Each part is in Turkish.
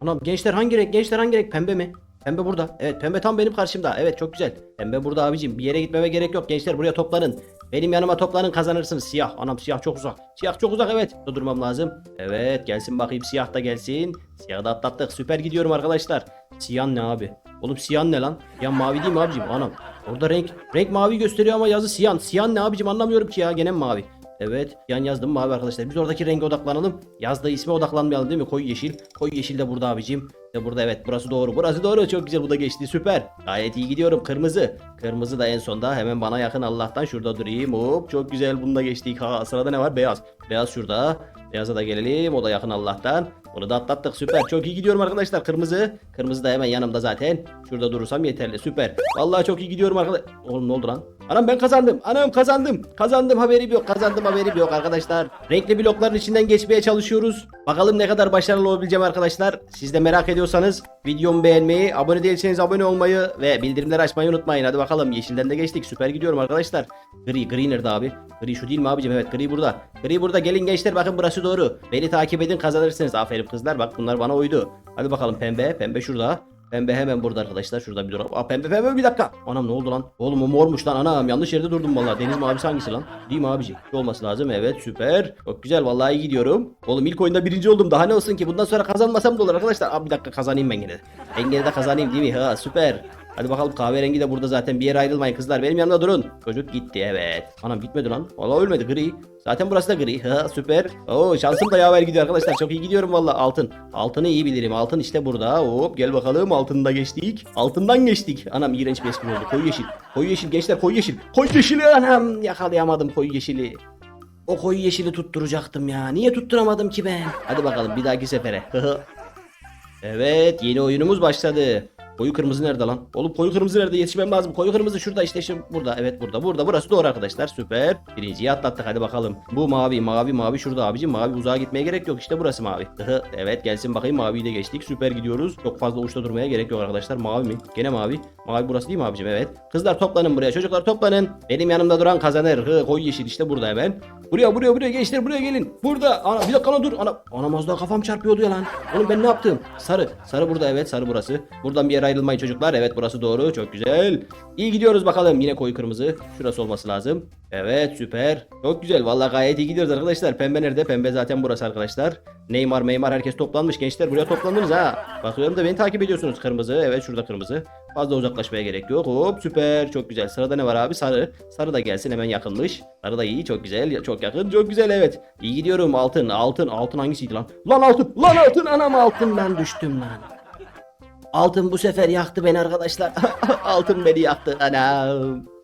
Anam gençler hangi renk? Gençler hangi renk? Pembe mi? Pembe burada. Evet pembe tam benim karşımda. Evet çok güzel. Pembe burada abicim. Bir yere gitmeme gerek yok. Gençler buraya toplanın. Benim yanıma toplanın kazanırsınız. Siyah. Anam siyah çok uzak. Siyah çok uzak evet. Burada durmam lazım. Evet gelsin bakayım siyah da gelsin. Siyahı da atlattık. Süper gidiyorum arkadaşlar. Siyah ne abi? Oğlum siyah ne lan? Ya mavi değil mi abicim? Anam. Orada renk renk mavi gösteriyor ama yazı siyah. Siyah ne abicim anlamıyorum ki ya. Gene mavi? Evet yan yazdım mavi arkadaşlar. Biz oradaki renge odaklanalım. Yazdığı isme odaklanmayalım değil mi? Koyu yeşil. Koyu yeşil de burada abicim. De burada evet burası doğru. Burası doğru. Çok güzel bu da geçti. Süper. Gayet iyi gidiyorum. Kırmızı. Kırmızı da en sonda hemen bana yakın Allah'tan şurada durayım. Hop çok güzel bunu da geçtik. Ha sırada ne var? Beyaz. Beyaz şurada. Beyaza da gelelim. O da yakın Allah'tan. Onu da atlattık. Süper. Çok iyi gidiyorum arkadaşlar. Kırmızı. Kırmızı da hemen yanımda zaten. Şurada durursam yeterli. Süper. Vallahi çok iyi gidiyorum arkadaşlar. Oğlum ne oldu lan? Anam ben kazandım. Anam kazandım. Kazandım haberim yok. Kazandım haberim yok arkadaşlar. Renkli blokların içinden geçmeye çalışıyoruz. Bakalım ne kadar başarılı olabileceğim arkadaşlar. Siz de merak ediyorsanız videomu beğenmeyi, abone değilseniz abone olmayı ve bildirimleri açmayı unutmayın. Hadi bakalım yeşilden de geçtik. Süper gidiyorum arkadaşlar. Gri, gri abi? Gri şu değil mi abicim? Evet gri burada. Gri burada. Gelin gençler bakın burası doğru. Beni takip edin kazanırsınız. Aferin kızlar bak bunlar bana uydu. Hadi bakalım pembe. Pembe şurada. Pembe hemen burada arkadaşlar. Şurada bir duralım. Aa pembe pembe bir dakika. Anam ne oldu lan? Oğlum o mormuş lan anam. Yanlış yerde durdum vallahi. Deniz mavisi hangisi lan? Değil mi abici? Şu olması lazım. Evet süper. Çok güzel vallahi gidiyorum. Oğlum ilk oyunda birinci oldum. Daha ne olsun ki? Bundan sonra kazanmasam da olur arkadaşlar. Abi bir dakika kazanayım ben gene. Ben gene de kazanayım değil mi? Ha süper. Hadi bakalım kahverengi de burada zaten bir yere ayrılmayın kızlar. Benim yanımda durun. Çocuk gitti evet. Anam gitmedi lan. Vallahi ölmedi gri. Zaten burası da gri. Ha süper. Oo şansım da yaver gidiyor arkadaşlar. Çok iyi gidiyorum vallahi altın. Altını iyi bilirim. Altın işte burada. Hop gel bakalım altını da geçtik. Altından geçtik. Anam iğrenç bir espri oldu. Koyu yeşil. Koyu yeşil gençler koyu yeşil. Koyu yeşili anam yakalayamadım koyu yeşili. O koyu yeşili tutturacaktım ya. Niye tutturamadım ki ben? Hadi bakalım bir dahaki sefere. evet yeni oyunumuz başladı. Koyu kırmızı nerede lan? Oğlum koyu kırmızı nerede? Yetişmem lazım. Koyu kırmızı şurada işte şimdi burada. Evet burada. Burada. Burası doğru arkadaşlar. Süper. Birinciyi atlattık. Hadi bakalım. Bu mavi mavi mavi şurada abicim. Mavi uzağa gitmeye gerek yok. İşte burası mavi. evet gelsin bakayım. Maviyi de geçtik. Süper gidiyoruz. Çok fazla uçta durmaya gerek yok arkadaşlar. Mavi mi? Gene mavi. Mavi burası değil mi abicim? Evet. Kızlar toplanın buraya. Çocuklar toplanın. Benim yanımda duran kazanır. Hı, koyu yeşil işte burada hemen. Buraya buraya buraya gençler buraya gelin. Burada. Ana bir dakika lan dur. Ana, anam az daha kafam çarpıyordu ya lan. Oğlum ben ne yaptım? Sarı. Sarı burada evet. Sarı burası. Buradan bir yere ayrılmayın çocuklar. Evet burası doğru. Çok güzel. İyi gidiyoruz bakalım. Yine koyu kırmızı. Şurası olması lazım. Evet süper. Çok güzel. Vallahi gayet iyi gidiyoruz arkadaşlar. Pembe nerede? Pembe zaten burası arkadaşlar. Neymar Meymar herkes toplanmış. Gençler buraya toplandınız ha. Bakıyorum da beni takip ediyorsunuz. Kırmızı. Evet şurada kırmızı. Fazla uzaklaşmaya gerek yok. Hop süper. Çok güzel. Sırada ne var abi? Sarı. Sarı da gelsin hemen yakınmış. Sarı da iyi. Çok güzel. Çok yakın. Çok güzel evet. İyi gidiyorum. Altın. Altın. Altın hangisiydi lan? Lan altın. Lan altın. Anam altın. Ben düştüm lan. Altın bu sefer yaktı beni arkadaşlar. Altın beni yaktı. Anam.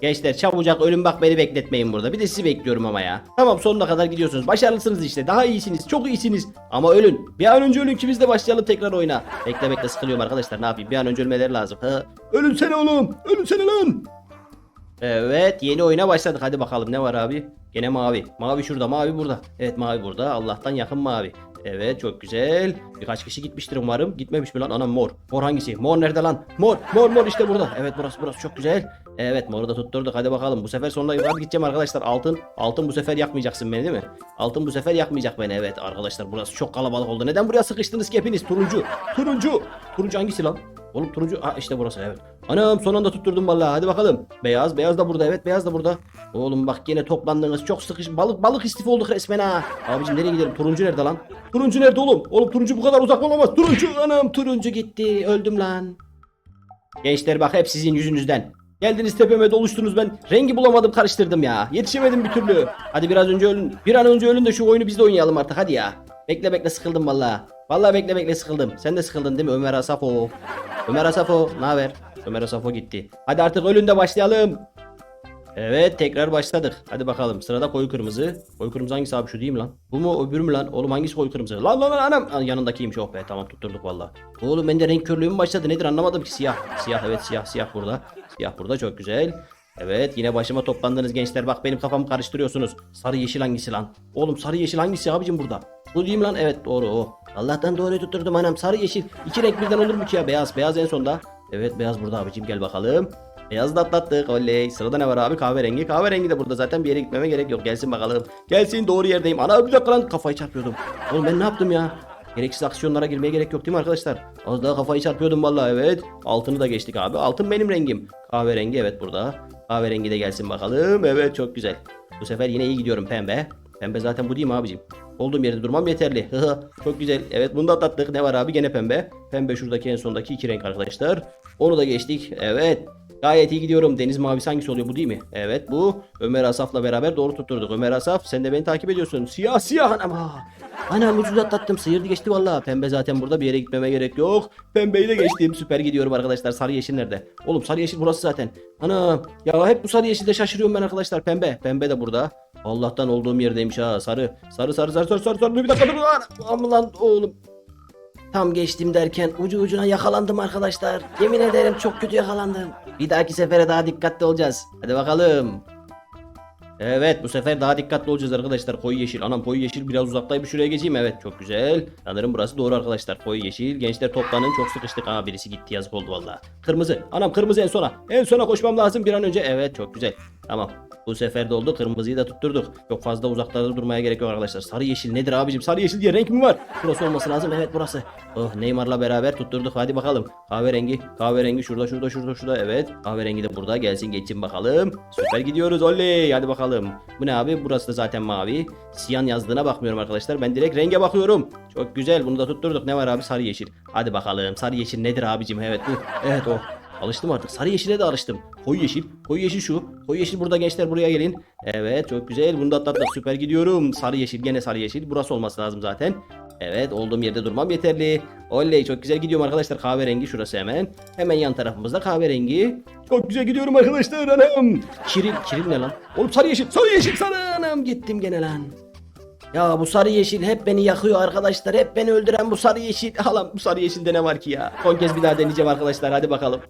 Gençler çabucak ölüm bak beni bekletmeyin burada. Bir de sizi bekliyorum ama ya. Tamam sonuna kadar gidiyorsunuz. Başarılısınız işte. Daha iyisiniz. Çok iyisiniz. Ama ölün. Bir an önce ölün ki biz de başlayalım tekrar oyuna. Bekle bekle sıkılıyorum arkadaşlar. Ne yapayım? Bir an önce ölmeleri lazım. Ha. Ölün sene oğlum. Ölün sene lan. Evet yeni oyuna başladık. Hadi bakalım ne var abi? Gene mavi. Mavi şurada mavi burada. Evet mavi burada. Allah'tan yakın mavi. Evet çok güzel. Birkaç kişi gitmiştir umarım. Gitmemiş mi lan? Anam mor. Mor hangisi? Mor nerede lan? Mor. Mor mor işte burada. Evet burası burası çok güzel. Evet moru da tutturduk. Hadi bakalım. Bu sefer sonuna yukarı gideceğim arkadaşlar. Altın. Altın bu sefer yakmayacaksın beni değil mi? Altın bu sefer yakmayacak beni. Evet arkadaşlar burası çok kalabalık oldu. Neden buraya sıkıştınız ki hepiniz? Turuncu. Turuncu. Turuncu hangisi lan? Oğlum turuncu. Ha işte burası evet. Anam son anda tutturdum vallahi. Hadi bakalım. Beyaz. Beyaz da burada. Evet beyaz da burada. Oğlum bak yine toplandınız. Çok sıkış. Balık balık istifi olduk resmen ha. Abicim nereye gidelim? Turuncu nerede lan? Turuncu nerede oğlum? Oğlum turuncu bu kadar uzak olamaz. Turuncu anam turuncu gitti. Öldüm lan. Gençler bak hep sizin yüzünüzden. Geldiniz tepeme doluştunuz ben rengi bulamadım karıştırdım ya. Yetişemedim bir türlü. Hadi biraz önce ölün. Bir an önce ölün de şu oyunu biz de oynayalım artık hadi ya. Bekle bekle sıkıldım valla. Valla bekle bekle sıkıldım. Sen de sıkıldın değil mi Ömer Asafo? Ömer Asafo ne haber? Ömer Asafo gitti. Hadi artık ölün de başlayalım. Evet tekrar başladık. Hadi bakalım sırada koyu kırmızı. Koyu kırmızı hangisi abi şu değil mi lan? Bu mu öbürü mü lan? Oğlum hangisi koyu kırmızı? Lan lan lan anam. Yanındakiymiş oh be tamam tutturduk valla. Oğlum bende renk körlüğü mü başladı nedir anlamadım ki siyah. Siyah evet siyah siyah burada. Siyah burada çok güzel. Evet yine başıma toplandınız gençler bak benim kafamı karıştırıyorsunuz. Sarı yeşil hangisi lan? Oğlum sarı yeşil hangisi abicim burada? Bu değil mi lan? Evet doğru o. Allah'tan doğru tutturdum anam. Sarı yeşil. İki renk birden olur mu ki ya? Beyaz. Beyaz en sonda. Evet beyaz burada abicim gel bakalım. Beyaz da atlattık oley. Sırada ne var abi? Kahverengi. Kahverengi de burada zaten bir yere gitmeme gerek yok. Gelsin bakalım. Gelsin doğru yerdeyim. Ana bir dakika lan kafayı çarpıyordum. Oğlum ben ne yaptım ya? Gereksiz aksiyonlara girmeye gerek yok değil mi arkadaşlar? Az daha kafayı çarpıyordum vallahi evet. Altını da geçtik abi. Altın benim rengim. Kahverengi evet burada. Kahverengi de gelsin bakalım. Evet çok güzel. Bu sefer yine iyi gidiyorum pembe. Pembe zaten bu değil mi abicim? Olduğum yerde durmam yeterli. çok güzel. Evet bunu da atlattık. Ne var abi? Gene pembe. Pembe şuradaki en sondaki iki renk arkadaşlar. Onu da geçtik. Evet. Gayet iyi gidiyorum. Deniz mavisi hangisi oluyor? Bu değil mi? Evet bu. Ömer Asaf'la beraber doğru tutturduk. Ömer Asaf sen de beni takip ediyorsun. Siyah siyah anam. ha. Anam ucuz atlattım. Sıyırdı geçti valla. Pembe zaten burada bir yere gitmeme gerek yok. Pembeyi de geçtim. Süper gidiyorum arkadaşlar. Sarı yeşil nerede? Oğlum sarı yeşil burası zaten. Ana ya hep bu sarı yeşilde şaşırıyorum ben arkadaşlar. Pembe. Pembe de burada. Allah'tan olduğum yerdeymiş ha. Sarı. Sarı sarı sarı sarı sarı sarı. Bir dakika dur. Aman lan oğlum. Tam geçtim derken ucu ucuna yakalandım arkadaşlar. Yemin ederim çok kötü yakalandım. Bir dahaki sefere daha dikkatli olacağız. Hadi bakalım. Evet bu sefer daha dikkatli olacağız arkadaşlar. Koyu yeşil. Anam koyu yeşil biraz uzaktayım. Şuraya geçeyim. Evet çok güzel. Sanırım burası doğru arkadaşlar. Koyu yeşil. Gençler toplanın. Çok sıkıştık. Aa birisi gitti yazık oldu valla. Kırmızı. Anam kırmızı en sona. En sona koşmam lazım bir an önce. Evet çok güzel. Tamam. Bu sefer de oldu. Kırmızıyı da tutturduk. Çok fazla uzaklarda durmaya gerek yok arkadaşlar. Sarı yeşil nedir abicim? Sarı yeşil diye renk mi var? Burası olması lazım. Evet burası. Oh Neymar'la beraber tutturduk. Hadi bakalım. Kahverengi. Kahverengi şurada şurada şurada şurada. Evet. Kahverengi de burada. Gelsin geçin bakalım. Süper gidiyoruz. Oley. Hadi bakalım. Bu ne abi? Burası da zaten mavi. Siyan yazdığına bakmıyorum arkadaşlar. Ben direkt renge bakıyorum. Çok güzel. Bunu da tutturduk. Ne var abi? Sarı yeşil. Hadi bakalım. Sarı yeşil nedir abicim? Evet bu. Evet o. Alıştım artık. Sarı yeşile de alıştım. Koyu yeşil. Koyu yeşil şu. Koyu yeşil burada gençler buraya gelin. Evet çok güzel. Bunu da atlattık. Süper gidiyorum. Sarı yeşil. Gene sarı yeşil. Burası olması lazım zaten. Evet olduğum yerde durmam yeterli. Oley çok güzel gidiyorum arkadaşlar. Kahverengi şurası hemen. Hemen yan tarafımızda kahverengi. Çok güzel gidiyorum arkadaşlar anam. Kiril. Kiril ne lan? Oğlum sarı yeşil. Sarı yeşil sana anam. Gittim gene lan. Ya bu sarı yeşil hep beni yakıyor arkadaşlar. Hep beni öldüren bu sarı yeşil. Halam bu sarı yeşilde ne var ki ya? Son kez bir daha deneyeceğim arkadaşlar. Hadi bakalım.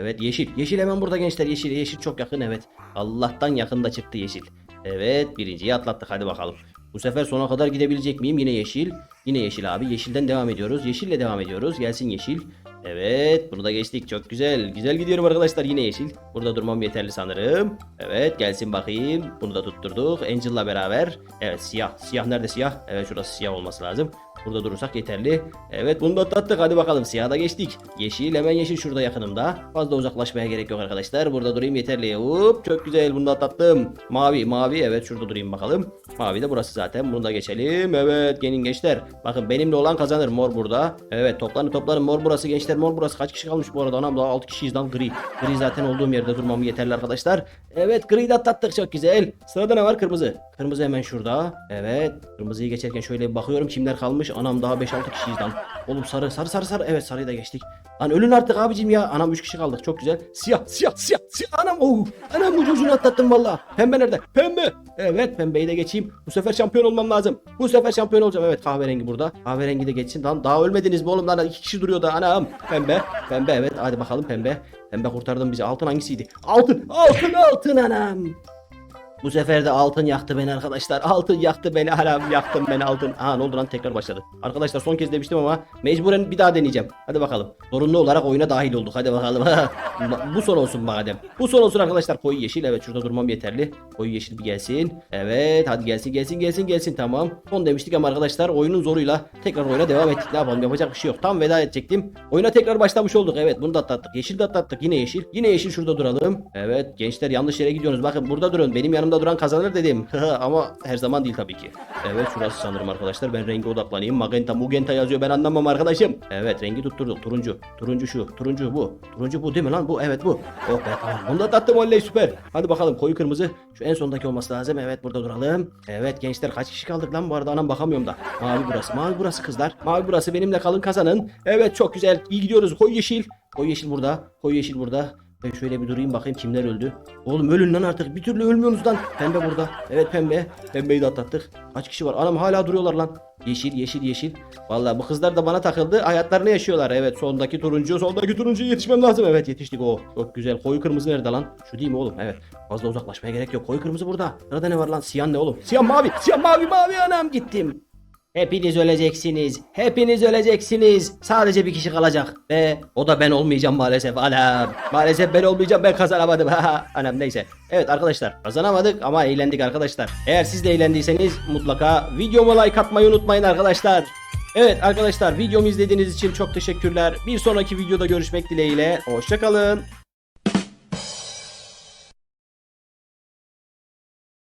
Evet yeşil. Yeşil hemen burada gençler. Yeşil. Yeşil çok yakın evet. Allah'tan yakında çıktı yeşil. Evet birinciyi atlattık hadi bakalım. Bu sefer sona kadar gidebilecek miyim? Yine yeşil. Yine yeşil abi. Yeşilden devam ediyoruz. Yeşille devam ediyoruz. Gelsin yeşil. Evet bunu da geçtik. Çok güzel. Güzel gidiyorum arkadaşlar. Yine yeşil. Burada durmam yeterli sanırım. Evet gelsin bakayım. Bunu da tutturduk. Angel'la beraber. Evet siyah. Siyah nerede siyah? Evet şurası siyah olması lazım. Burada durursak yeterli. Evet bunu da atlattık. Hadi bakalım siyaha da geçtik. Yeşil hemen yeşil şurada yakınımda. Fazla uzaklaşmaya gerek yok arkadaşlar. Burada durayım yeterli. Hop çok güzel bunu da atlattım. Mavi mavi evet şurada durayım bakalım. Mavi de burası zaten. Bunu da geçelim. Evet gelin gençler. Bakın benimle olan kazanır. Mor burada. Evet toplanın toplanın. Mor burası gençler. Mor burası. Kaç kişi kalmış bu arada? Anam daha 6 kişiyiz lan gri. Gri zaten olduğum yerde durmam yeterli arkadaşlar. Evet gri de atlattık çok güzel. Sırada ne var? Kırmızı. Kırmızı hemen şurada. Evet. Kırmızıyı geçerken şöyle bakıyorum kimler kalmış. Anam daha 5-6 kişiyiz lan. Oğlum sarı sarı sarı sarı. Evet sarıyı da geçtik. Lan ölün artık abicim ya. Anam 3 kişi kaldık. Çok güzel. Siyah siyah siyah siyah. Anam oh. Anam ucu ucunu atlattım valla. Pembe nerede? Pembe. Evet pembeyi de geçeyim. Bu sefer şampiyon olmam lazım. Bu sefer şampiyon olacağım. Evet kahverengi burada. Kahverengi de geçsin. Lan daha ölmediniz mi oğlum lan? iki kişi duruyor da anam. Pembe. Pembe evet. Hadi bakalım pembe. Pembe kurtardın bizi. Altın hangisiydi? Altın. Altın altın anam. Bu sefer de altın yaktı beni arkadaşlar. Altın yaktı beni. Haram yaktım beni altın. Aa ne oldu lan tekrar başladı. Arkadaşlar son kez demiştim ama mecburen bir daha deneyeceğim. Hadi bakalım. Zorunlu olarak oyuna dahil olduk. Hadi bakalım. Bu son olsun madem. Bu son olsun arkadaşlar. Koyu yeşil. Evet şurada durmam yeterli. Koyu yeşil bir gelsin. Evet hadi gelsin gelsin gelsin gelsin tamam. Son demiştik ama arkadaşlar oyunun zoruyla tekrar oyuna devam ettik. Ne yapalım yapacak bir şey yok. Tam veda edecektim. Oyuna tekrar başlamış olduk. Evet bunu da atlattık. Yeşil de atlattık. Yine yeşil. Yine yeşil şurada duralım. Evet gençler yanlış yere gidiyorsunuz. Bakın burada durun. Benim yanımda duran kazanır dedim. ama her zaman değil tabii ki. Evet şurası sanırım arkadaşlar. Ben renge odaklanayım. Magenta mugenta yazıyor. Ben anlamam arkadaşım. Evet rengi tutturduk. Turuncu. Turuncu şu. Turuncu bu. Turuncu bu değil mi lan? Bu evet bu. Oh be tamam. Bunu da atlattım oley süper. Hadi bakalım koyu kırmızı. Şu en sondaki olması lazım. Evet burada duralım. Evet gençler kaç kişi kaldık lan bu arada anam bakamıyorum da. Mavi burası. Mavi burası kızlar. Mavi burası benimle kalın kazanın. Evet çok güzel. İyi gidiyoruz. Koyu yeşil. Koyu yeşil burada. Koyu yeşil burada. Ben şöyle bir durayım bakayım kimler öldü. Oğlum ölün lan artık. Bir türlü ölmüyorsunuz lan. Pembe burada. Evet pembe. Pembeyi de atlattık. Kaç kişi var? Anam hala duruyorlar lan. Yeşil yeşil yeşil. Vallahi bu kızlar da bana takıldı. Hayatlarını yaşıyorlar. Evet sondaki turuncu. Sondaki turuncuya yetişmem lazım. Evet yetiştik o. Çok güzel. Koyu kırmızı nerede lan? Şu değil mi oğlum? Evet. Fazla uzaklaşmaya gerek yok. Koyu kırmızı burada. Sırada ne var lan? Siyah ne oğlum? Siyah mavi. Siyah mavi mavi anam gittim. Hepiniz öleceksiniz. Hepiniz öleceksiniz. Sadece bir kişi kalacak. Ve o da ben olmayacağım maalesef. Anam. Maalesef ben olmayacağım. Ben kazanamadım. Anam neyse. Evet arkadaşlar kazanamadık ama eğlendik arkadaşlar. Eğer siz de eğlendiyseniz mutlaka videoma like atmayı unutmayın arkadaşlar. Evet arkadaşlar videomu izlediğiniz için çok teşekkürler. Bir sonraki videoda görüşmek dileğiyle. Hoşçakalın.